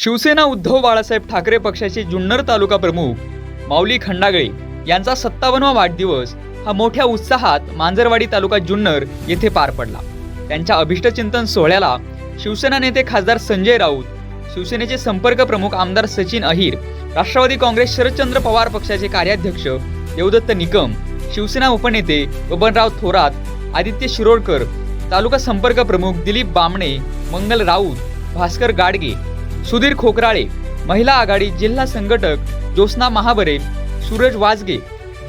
शिवसेना उद्धव बाळासाहेब ठाकरे पक्षाचे जुन्नर तालुका प्रमुख माऊली खंडागळे यांचा सत्तावन्नवा वाढदिवस हा मोठ्या उत्साहात मांजरवाडी तालुका जुन्नर येथे पार पडला. त्यांच्या अभिष्टचिंतन सोहळ्याला शिवसेना नेते खासदार संजय राऊत शिवसेनेचे संपर्क प्रमुख आमदार सचिन अहिर राष्ट्रवादी काँग्रेस शरदचंद्र पवार पक्षाचे कार्याध्यक्ष देवदत्त निकम शिवसेना उपनेते बबनराव थोरात आदित्य शिरोडकर तालुका संपर्क प्रमुख दिलीप बामणे मंगल राऊत भास्कर गाडगे सुधीर खोकराळे महिला आघाडी जिल्हा संघटक ज्योत्स्ना महाबरे सूरज वाजगे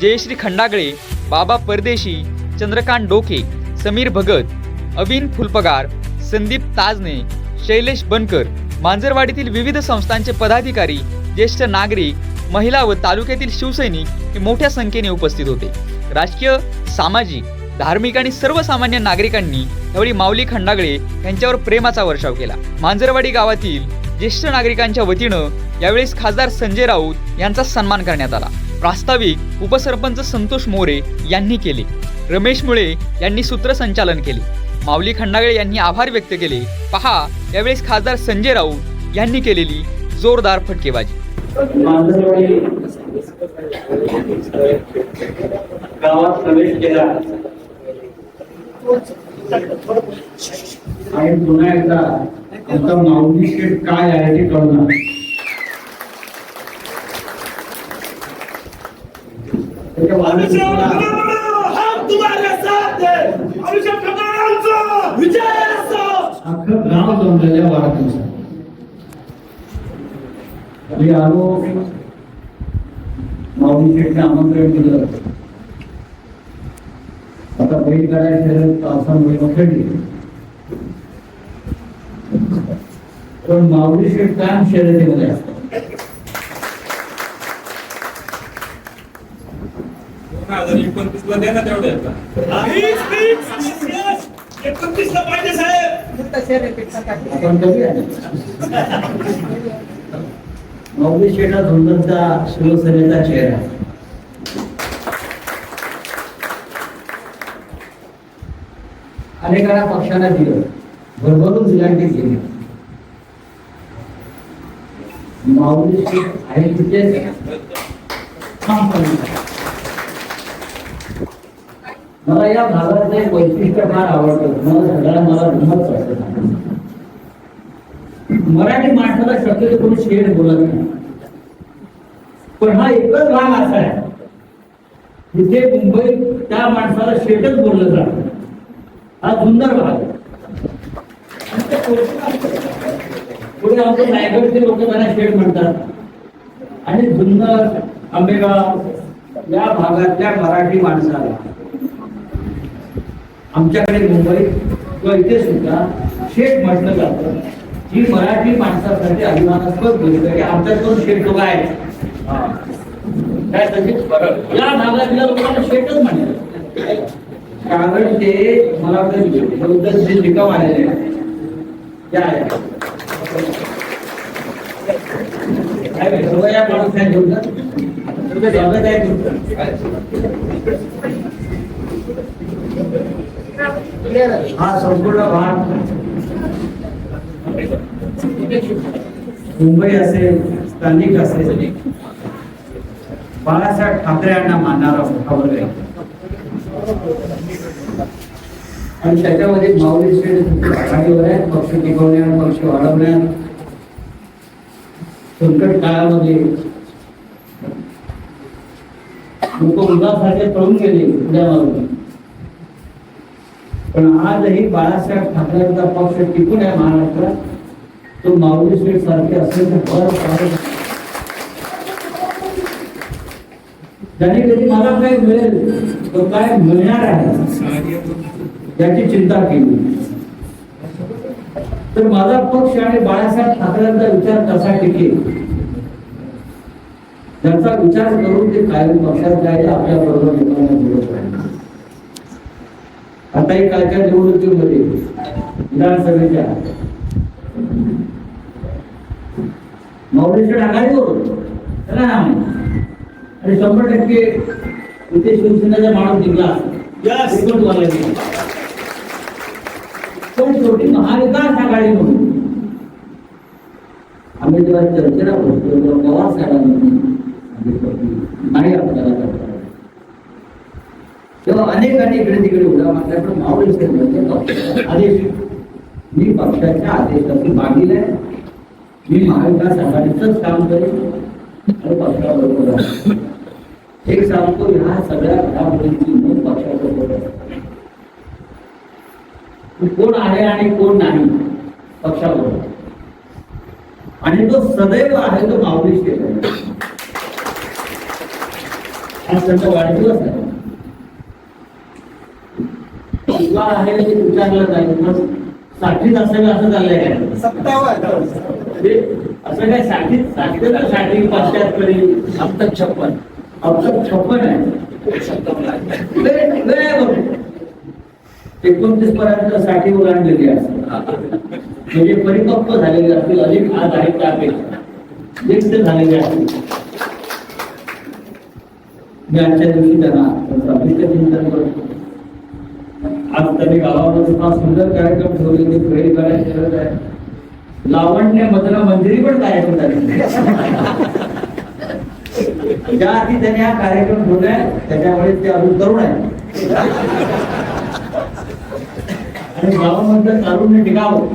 जयश्री खंडागळे बाबा परदेशी चंद्रकांत डोके समीर भगत अविन फुलपगार संदीप ताजने शैलेश बनकर मांजरवाडीतील विविध संस्थांचे पदाधिकारी ज्येष्ठ नागरिक महिला व तालुक्यातील शिवसैनिक हे मोठ्या संख्येने उपस्थित होते. राजकीय सामाजिक धार्मिक आणि सर्वसामान्य नागरिकांनी यावेळी माऊली खंडागळे यांच्यावर प्रेमाचा वर्षाव केला. मांजरवाडी गावातील ज्येष्ठ नागरिकांच्या वतीनं यावेळेस खासदार संजय राऊत यांचा सन्मान करण्यात आला. प्रास्ताविक उपसरपंच संतोष मोरे यांनी केले. रमेश मुळे यांनी सूत्रसंचालन केले. माऊली खंडागळे यांनी आभार व्यक्त केले. पहा यावेळेस खासदार संजय राऊत यांनी केलेली जोरदार फटकेबाजी. गावात प्रवेश केला. आणि पुन्हा एकदा आमचा माऊली शेठ काय आहे ते कळणार. अख्खं गाव जमलेल्या वाढदिवसात. आलो. माऊली शेठने आमंत्रण दिलं. आता बैल करायचं पावसामुळे खेळली पण माऊली शेठ कायम शर्यतीमध्ये असतात. दोन हजार एकोणतीस ला द्या ना एकोणतीस ला पाहिजे साहेब आपण करूया माऊली शेठा धुंदरचा शिवसेनेचा चेहरा. अनेकांना पक्षाला दिलं. भरभरून दिलांटी केली. माऊली आहे? तिथे मला या भागाचं एक वैशिष्ट्य फार आवडतं. मला सगळ्यांना मला हिंमत वाटत. मराठी माणसाला शक्यतो कोणी शेड बोलत नाही. पण हा एकच भाग असा आहे. जिथे मुंबईत त्या माणसाला शेटच बोललं जातं. हा सुंदर भाग. ते पुढे आमचे रायगडचे लोक त्यांना शेड म्हणतात. आणि जुन्नर आंबेगाव या भागातल्या मराठी माणसाला. आमच्याकडे मुंबईत किंवा इथे सुद्धा शेठ म्हटलं जातं. ही मराठी माणसासाठी अभिमानास्पद गोष्ट आहे. की आमच्याकडून शेठ लोक आहेत. काय या भागातल्या लोकांना शेठच म्हणतात कारण ते मला वाटतं बौद्ध जे निकम आलेले काय या माणूस आहेत बौद्ध? स्वागत आहे तुमचं. हा संपूर्ण भाग मुंबई असेल स्थानिक असेल बाळासाहेब ठाकरे यांना मानणारा मोठा वर्ग आहे आणि त्याच्यामध्ये माऊली आघाडीवर आहे पक्ष टिकवण्या पक्ष वाढवण्या संकट काळामध्ये लोक मुलासारखे पळून गेले उद्या मारून पण आजही बाळासाहेब ठाकरेंचा पक्ष टिकून आहे महाराष्ट्रात. तो माऊली स्वीट सारखे असेल तर त्याने कधी मला काय मिळेल तो काय मिळणार आहे? याची चिंता केली. तर माझा पक्ष आणि बाळासाहेब ठाकरेंचा विचार कसा टिकेल? त्यांचा विचार करून ते कायम पक्षात जायला आपल्या बरोबर लोकांना बोलत राहिले आता एक कालच्या निवडणुकीमध्ये विधानसभेच्या मौलेश्वर आघाडीवर होतो नाही. आणि शंभर टक्के इथे शिवसेनेचा माणूस जिंकला. पण शेवटी महाविकास आघाडी म्हणून आम्ही जेव्हा चर्चेला बसतो तेव्हा पवार साहेबांनी नाही आपल्याला करता. तेव्हा अनेकांनी इकडे तिकडे उड्या मारल्या पण मावळे साहेब म्हणजे पक्षाचा आदेश मी पक्षाच्या आदेशाची मागील आहे. मी महाविकास आघाडीचंच काम करेन आणि पक्षाबरोबर सांगतो ह्या सगळ्या घडामोडींची नोंद पक्षाबरोबर कोण आहे आणि कोण नाही पक्षाबरोबर. आणि तो सदैव आहे तो माऊली शेख आहे आज त्यांचा वाढदिवस आहे. तुला आहे ते विचारलं जाईल साठीच असेल असं चाललंय काय असं काय साठी साठी तर साठी अब तक छप्पन. अब तक छप्पन आहे. एकोणतीस पर्यंत साठी ओलांडलेली असतात म्हणजे परिपक्व झालेले असतील अधिक आज आहे त्यापेक्षा ज्येष्ठ झालेले असतील. मी आजच्या दिवशी त्यांना त्यांचं अभिषेक करतो. आज त्यांनी गावामध्ये फार सुंदर कार्यक्रम ठेवले ते खेळी करायची गरज आहे लावण्य मधला मंदिरी पण कार्यक्रम झाले ज्या आधी त्यांनी हा कार्यक्रम ठेवलाय त्याच्यामुळे ते अजून तरुण आहे आणि गावामधलं तारुण्य टिकावं.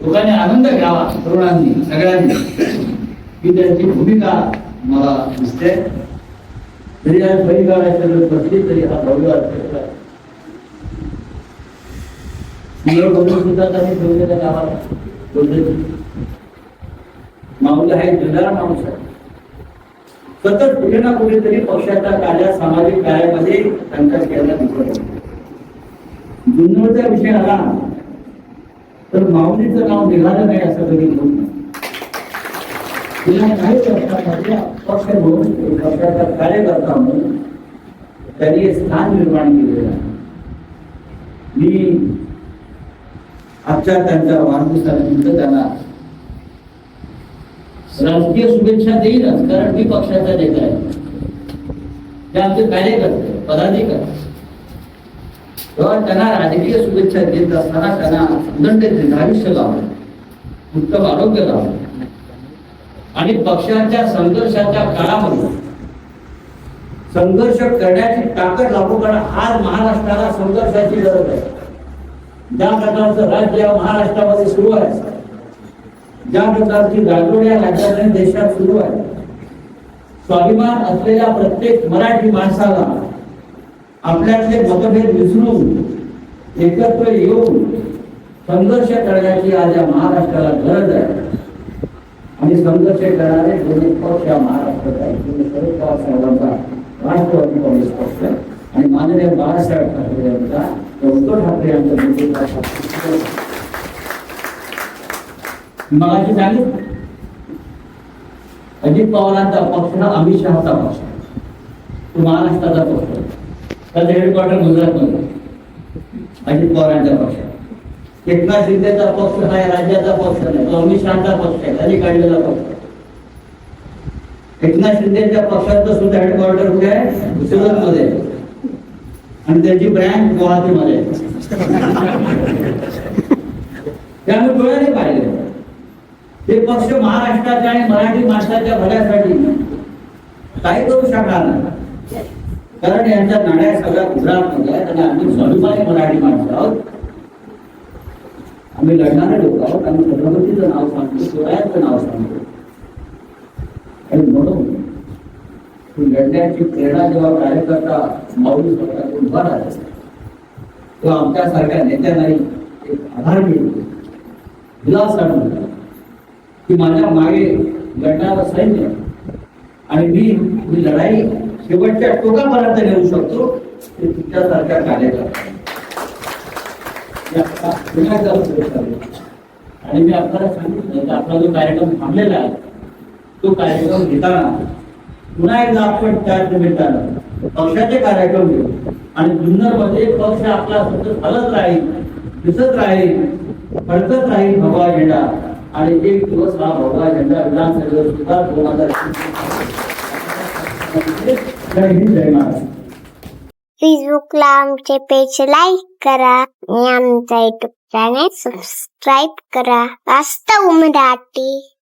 लोकांनी आनंद घ्यावा तरुणांनी सगळ्यांनी. ही त्यांची भूमिका मला दिसते. तरी आज बैलगाड्याच्या जर बसली तरी हा भव्य अर्थाचा सुद्धा त्यांनी ठेवलेल्या गावाला. बोलले माऊली आहे जुनार माणूस आहे सतत कुठे ना कुठेतरी पक्षाच्या कार्या सामाजिक कार्यामध्ये त्यांचा केला दिसत. जुन्नरचा विषय आला तर माऊलीचं नाव निघालं नाही असं कधी होत नाही. तिला काही वर्षामध्ये पक्ष म्हणून पक्षाचा कार्यकर्ता म्हणून त्यांनी स्थान निर्माण केलेलं आहे. मी आजच्या त्यांच्या वाढदिवसानिमित्त त्यांना राजकीय शुभेच्छा देईलच कारण मी पक्षाचा नेता आहे. ते आमचे कार्यकर्ते पदाधिकारी. तेव्हा त्यांना राजकीय शुभेच्छा देत असताना त्यांना उदंड दीर्घायुष्य लावलं उत्तम आरोग्य लावलं आणि पक्षाच्या संघर्षाच्या काळामध्ये संघर्ष करण्याची ताकद लागू कारण आज महाराष्ट्राला संघर्षाची गरज आहे. ज्या प्रकारचं राज्य महाराष्ट्रामध्ये सुरू आहे ज्या प्रकारची गाजवड या राज्याने देशात सुरू आहे. स्वाभिमान असलेल्या प्रत्येक मराठी माणसाला आपल्यातले मतभेद विसरून एकत्र येऊन संघर्ष करण्याची आज या महाराष्ट्राला गरज आहे. आणि संघर्ष करणारे दोन्ही पक्ष या महाराष्ट्रात आहे दोन्ही शरद पवार साहेबांचा राष्ट्रवादी काँग्रेस पक्ष आणि माननीय बाळासाहेब ठाकरे यांचा उद्धव ठाकरे यांचा मगाशी सांगितलं. अजित पवारांचा पक्ष हा अमित शहाचा पक्ष तो महाराष्ट्राचा पक्ष त्याचं हेडक्वार्टर गुजरातमध्ये अजित पवारांचा पक्ष आहे. एकनाथ शिंदेचा पक्ष हा राज्याचा पक्ष नाही तो अमित शहाचा पक्ष आहे. त्यांनी काढलेला पक्ष एकनाथ शिंदेच्या पक्षाचं सुद्धा हेडक्वार्टर कुठे आहे? सुरतमध्ये आणि त्याची ब्रँच गुवाहाटीमध्ये त्यामुळे डोळ्याने पाहिले ते पक्ष महाराष्ट्राच्या आणि मराठी माणसाच्या भल्यासाठी काही करू शकणार नाही. कारण यांच्या नाड्या सगळ्या गुजरात आहेत आणि आम्ही स्वाभिमानी मराठी माणसं आहोत. आम्ही लढणारे लोक आहोत. आम्ही छत्रपतीचं नाव सांगतो शिवरायांचं नाव सांगतो. आणि म्हणून लढण्याची प्रेरणा जेव्हा कार्यकर्ता माऊली स्वतःतून उभा राहत तेव्हा आमच्यासारख्या नेत्यांनाही एक आधार मिळतो. दिलासा मिळतो. की माझ्या मागे लढणारं सैन्य आणि मी ही लढाई शेवटच्या टोकापर्यंत नेऊ शकतो ते तुमच्यासारख्या कार्यकर्ता आणि मी आपल्याला सांगितलं की आपला जो कार्यक्रम थांबलेला आहे तो कार्यक्रम घेताना पुन्हा एकदा आपण त्या निमित्तानं पक्षाचे कार्यक्रम घेऊ. आणि जुन्नरमध्ये पक्ष आपला सतत हलत राहील दिसत राहील फडकत राहील भगवा झेंडा. आणि एक दिवस हा भगवा झेंडा विधानसभेवर सुद्धा दोन हजार फेसबुकला आमचे पेज लाईक करा आणि आमचा युट्यूब चॅनेल सबस्क्राईब करा. वास्तव मराठी.